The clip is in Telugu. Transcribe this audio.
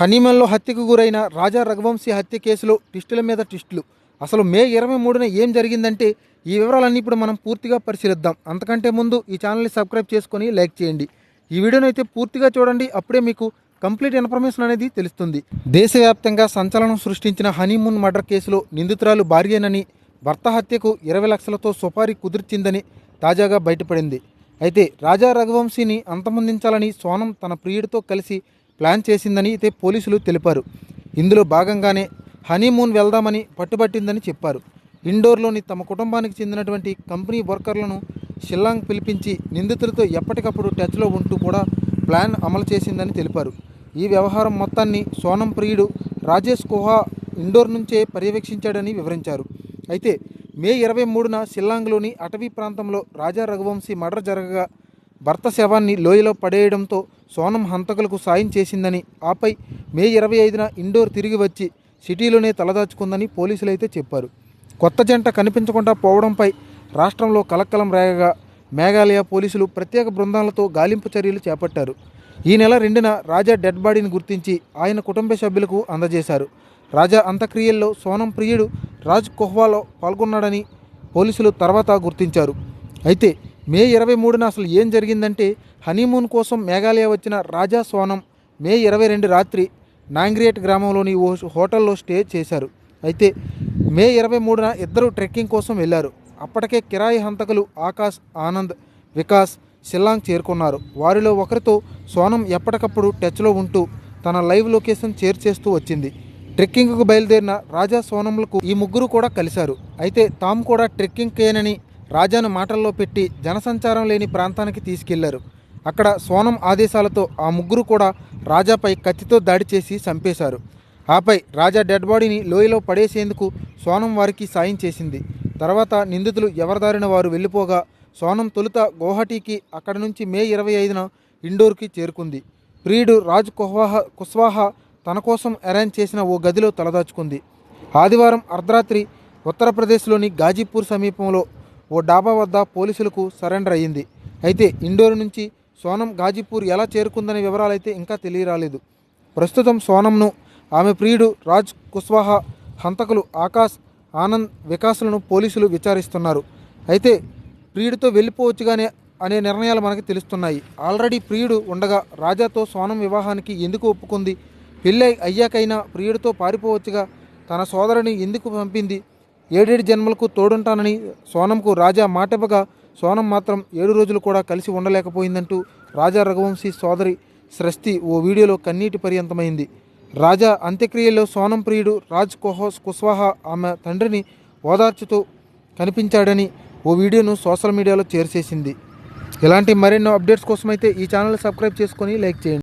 హనీమన్లో హత్యకు గురైన రాజా రఘువంశీ హత్య కేసులో టిస్టుల మీద టిస్టులు అసలు మే ఇరవై మూడున ఏం జరిగిందంటే ఈ వివరాలన్నీ ఇప్పుడు మనం పూర్తిగా పరిశీలిద్దాం. అంతకంటే ముందు ఈ ఛానల్ని సబ్స్క్రైబ్ చేసుకొని లైక్ చేయండి. ఈ వీడియోని అయితే పూర్తిగా చూడండి. అప్పుడే మీకు కంప్లీట్ ఇన్ఫర్మేషన్ అనేది తెలుస్తుంది. దేశవ్యాప్తంగా సంచలనం సృష్టించిన హనీమూన్ మర్డర్ కేసులో నిందితురాలు భార్యేనని భర్త హత్యకు ఇరవై లక్షలతో సుపారీ కుదిర్చిందని తాజాగా బయటపడింది. అయితే రాజా రఘువంశీని అంతమొందించాలని సోనం తన ప్రియుడితో కలిసి ప్లాన్ చేసిందని అయితే పోలీసులు తెలిపారు. ఇందులో భాగంగానే హనీమూన్ వెళ్దామని పట్టుబట్టిందని చెప్పారు. ఇండోర్లోని తమ కుటుంబానికి చెందినటువంటి కంపెనీ వర్కర్లను షిల్లాంగ్ పిలిపించి నిందితులతో ఎప్పటికప్పుడు టచ్లో ఉంటూ కూడా ప్లాన్ అమలు చేసిందని తెలిపారు. ఈ వ్యవహారం మొత్తాన్ని సోనం ప్రియుడు రాజేష్ కుహా ఇండోర్ నుంచే పర్యవేక్షించాడని వివరించారు. అయితే మే ఇరవై మూడున షిల్లాంగ్లోని అటవీ ప్రాంతంలో రాజా రఘువంశీ మర్డర్ జరగగా భర్త శవాన్ని లోయలో పడేయడంతో సోనం హంతకులకు సాయం చేసిందని ఆపై మే ఇరవై ఐదున ఇండోర్ తిరిగి వచ్చి సిటీలోనే తలదాచుకుందని పోలీసులు అయితే చెప్పారు. కొత్త జంట కనిపించకుండా పోవడంపై రాష్ట్రంలో కలక్కలం రేగగా మేఘాలయ పోలీసులు ప్రత్యేక బృందాలతో గాలింపు చర్యలు చేపట్టారు. ఈ నెల రెండున రాజా డెడ్ బాడీని గుర్తించి ఆయన కుటుంబ సభ్యులకు అందజేశారు. రాజా అంత్యక్రియల్లో సోనం ప్రియుడు రాజ్ కొహ్వాలో పాల్గొన్నాడని పోలీసులు తర్వాత గుర్తించారు. అయితే మే ఇరవై మూడున అసలు ఏం జరిగిందంటే హనీమూన్ కోసం మేఘాలయ వచ్చిన రాజా సోనం మే ఇరవై రెండు రాత్రి నాంగ్రియేట్ గ్రామంలోని ఓ హోటల్లో స్టే చేశారు. అయితే మే ఇరవై మూడున ఇద్దరు ట్రెక్కింగ్ కోసం వెళ్ళారు. అప్పటికే కిరాయి హంతకులు ఆకాశ్ ఆనంద్ వికాస్ షిల్లాంగ్ చేరుకున్నారు. వారిలో ఒకరితో సోనం ఎప్పటికప్పుడు టచ్లో ఉంటూ తన లైవ్ లొకేషన్ షేర్ చేస్తూ వచ్చింది. ట్రెక్కింగ్కు బయలుదేరిన రాజా సోనంలకు ఈ ముగ్గురు కూడా కలిశారు. అయితే తాము కూడా ట్రెక్కింగ్ కేనని రాజాను మాటల్లో పెట్టి జనసంచారం లేని ప్రాంతానికి తీసుకెళ్ళారు. అక్కడ సోనం ఆదేశాలతో ఆ ముగ్గురు కూడా రాజాపై కత్తితో దాడి చేసి చంపేశారు. ఆపై రాజా డెడ్ బాడీని లోయలో పడేసేందుకు సోనం వారికి సాయం చేసింది. తర్వాత నిందితులు ఎవరిదారిన వారు వెళ్ళిపోగా సోనం తొలుత గౌహటీకి అక్కడి నుంచి మే ఇరవై ఐదున ఇండోర్కి చేరుకుంది. ప్రియుడు రాజ్ కుహ్వాహ కుస్వాహా తన కోసం అరేంజ్ చేసిన ఓ గదిలో తలదాచుకుంది. ఆదివారం అర్ధరాత్రి ఉత్తరప్రదేశ్లోని గాజీపూర్ సమీపంలో ఓ డాబా వద్ద పోలీసులకు సరెండర్ అయ్యింది. అయితే ఇండోర్ నుంచి సోనం గాజీపూర్ ఎలా చేరుకుందనే వివరాలైతే ఇంకా తెలియరాలేదు. ప్రస్తుతం సోనంను ఆమె ప్రియుడు రాజ్ కుస్వాహా హంతకులు ఆకాశ్ ఆనంద్ వికాసులను పోలీసులు విచారిస్తున్నారు. అయితే ప్రియుడితో వెళ్ళిపోవచ్చుగానే అనే నిర్ణయాలు మనకి తెలుస్తున్నాయి. ఆల్రెడీ ప్రియుడు ఉండగా రాజాతో సోనం వివాహానికి ఎందుకు ఒప్పుకుంది? పెళ్ళి అయ్యాకైనా ప్రియుడితో పారిపోవచ్చుగా తన సోదరుని ఎందుకు పంపింది? ఏడేడు జన్మలకు తోడుంటానని సోనంకు రాజా మాటివ్వగా సోనం మాత్రం ఏడు రోజులు కూడా కలిసి ఉండలేకపోయిందంటూ రాజా రఘువంశీ సోదరి స్రస్తి ఓ వీడియోలో కన్నీటి పర్యంతమైంది. రాజా అంత్యక్రియల్లో సోనం ప్రియుడు రాజ్ కోహోస్ కుస్వాహా ఆమె తండ్రిని ఓదార్చుతూ కనిపించాడని ఓ వీడియోను సోషల్ మీడియాలో చేర్చేసింది. ఇలాంటి మరెన్నో అప్డేట్స్ కోసమైతే ఈ ఛానల్ సబ్స్క్రైబ్ చేసుకొని లైక్ చేయండి.